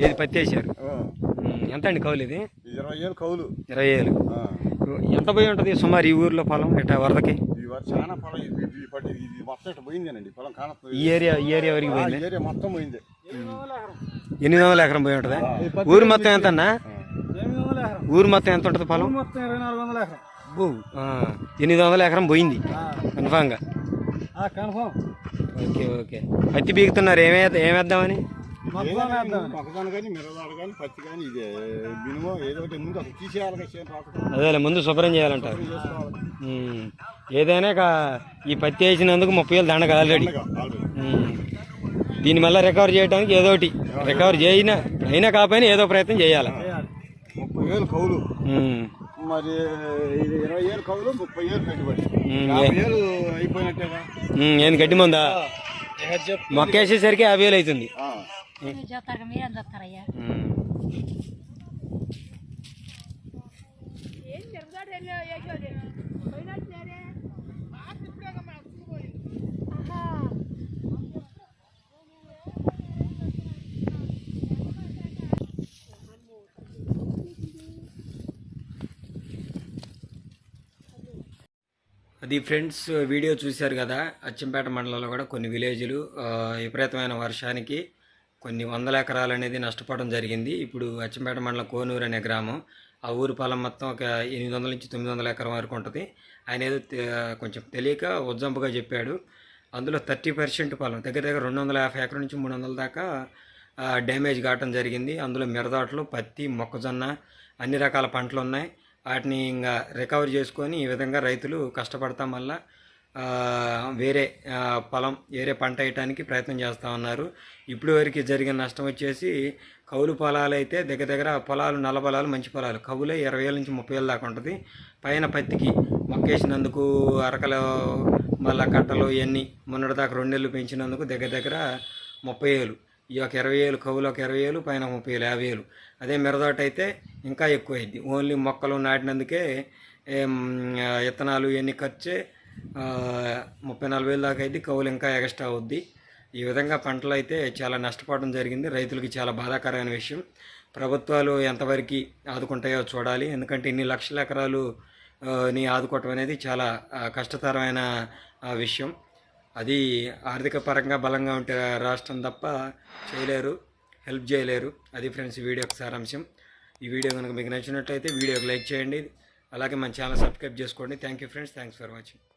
ఏది పత్తి వేసారు ఎంత అండి కౌలు ఇది? ఇరవై ఏళ్ళు కౌలు. ఇరవై ఆ, ఎంత పోయి ఉంటుంది? సుమారు ఈ ఊర్లో పొలం ఇట్లా వరదకి? ఈ వారు చాలా పొలం ఇది. మొత్తం ఇట్లా పోయిందేనండి. పొలం కానప్పుడు ఈ ఏరియా ఈ ఏరియా వరకు పోయింది? ఏరియా మొత్తం పోయింది. ఎనిమిది వందల ఎకరం పోయి ఉంటుంది? ఊరు మొత్తం ఎంత అన్నా ఎనిమిది వందల ఎకరం ఊరు మొత్తం ఎంత ఉంటుంది పొలం? మొత్తం ఇరవై నాలుగు వందల ఎకరం. అబ్బో, ఆ, ఎనిమిది వందల ఎకరం పోయింది. కన్ఫామ్గా. కన్ఫామ్. Okay okay. పత్తి బీగుతున్నారు. ఏమే ఏమేద్దామని? అదేలే ముందు శుభ్రం చేయాలంటారు. ఏదైనా ఈ పత్తి వేసినందుకు ముప్పై వేలు దండగ ఆల్రెడీ. దీన్ని మళ్ళీ రికవర్ చేయడానికి ఏదో ఒకటి. రికవర్ చేయినా అయినా కాకపోయినా ఏదో ప్రయత్నం చేయాలి. ముప్పై వేలు కౌలు. మరి ఇరవై ఏళ్ళు కౌలు ముప్పై ఏళ్ళు పెట్టుబడి. ఏళ్ళు అయిపోయినట్టేగా ఏం గడ్డి ముందా? మొక్క వేసేసరికి యాభై వేలు అవుతుంది. చూస్తారు మీరేం చూస్తారయ్యా? ఉమ్. అది ఫ్రెండ్స్ వీడియో చూశారు కదా అచ్చంపేట మండలంలో కూడా కొన్ని విలేజ్లు విపరీతమైన వర్షానికి కొన్ని వందల ఎకరాలు అనేది నష్టపోవడం జరిగింది. ఇప్పుడు అచ్చంపేట మండలం కోనూరు అనే గ్రామం. ఆ ఊరు పొలం మొత్తం ఒక ఎనిమిది వందల నుంచి తొమ్మిది వందల ఎకరం వరకు ఉంటుంది. ఆయన ఏదో తె- కొంచెం తెలియక ఉజ్జంపుగా చెప్పాడు. అందులో థర్టీ పర్సెంట్ పొలం దగ్గర దగ్గర రెండు వందల యాభై ఎకరం నుంచి మూడు వందల దాకా డ్యామేజ్ కావటం జరిగింది. అందులో మిరదాట్లు పత్తి మొక్కజొన్న అన్ని రకాల పంటలు ఉన్నాయి. వాటిని ఇంకా రికవర్ చేసుకొని ఈ విధంగా రైతులు కష్టపడతాం వల్ల వేరే పొలం వేరే పంట వేయటానికి ప్రయత్నం చేస్తూ ఉన్నారు. ఇప్పుడు వరకు జరిగిన నష్టం వచ్చేసి కౌలు పొలాలు అయితే దగ్గర దగ్గర పొలాలు నల్ల పొలాలు మంచి పొలాలు. కవులే ఇరవై వేల నుంచి ముప్పై వేల దాకా ఉంటుంది. పైన పత్తికి మొక్కేసినందుకు అరకలు మళ్ళా కట్టలు ఇవన్నీ మొన్నటి దాకా రెండు పెంచినందుకు దగ్గర దగ్గర ముప్పై వేలు ఈ ఒక ఇరవై వేలు కవులు ఒక ఇరవై వేలు పైన ముప్పై వేలు యాభై వేలు అదే మిరదోట అయితే ఇంకా ఎక్కువ అయింది ఓన్లీ మొక్కలు నాటినందుకే ఇత్తనాలు విత్తనాలు ఇవన్నీ ఖర్చే ముప్పై నలభై వేలు దాకా అయితే కవులు ఇంకా ఎక్స్ట్రా అవుద్ది. ఈ విధంగా పంటలు అయితే చాలా నష్టపోవడం జరిగింది. రైతులకి చాలా బాధాకరమైన విషయం. ప్రభుత్వాలు ఎంతవరకు ఆదుకుంటాయో చూడాలి. ఎందుకంటే ఇన్ని లక్షల ఎకరాలు నీ ని ఆదుకోవటం అనేది చాలా కష్టతరమైన విషయం. అది ఆర్థిక పరంగా బలంగా ఉంటే రాష్ట్రం తప్ప చేయలేరు హెల్ప్ చేయలేరు. అది ఫ్రెండ్స్ వీడియో వీడియోకి సారాంశం. ఈ వీడియో కనుక మీకు నచ్చినట్లయితే వీడియోకి లైక్ చేయండి. అలాగే మన ఛానల్ సబ్స్క్రైబ్ చేసుకోండి. Thank you friends. Thanks for watching.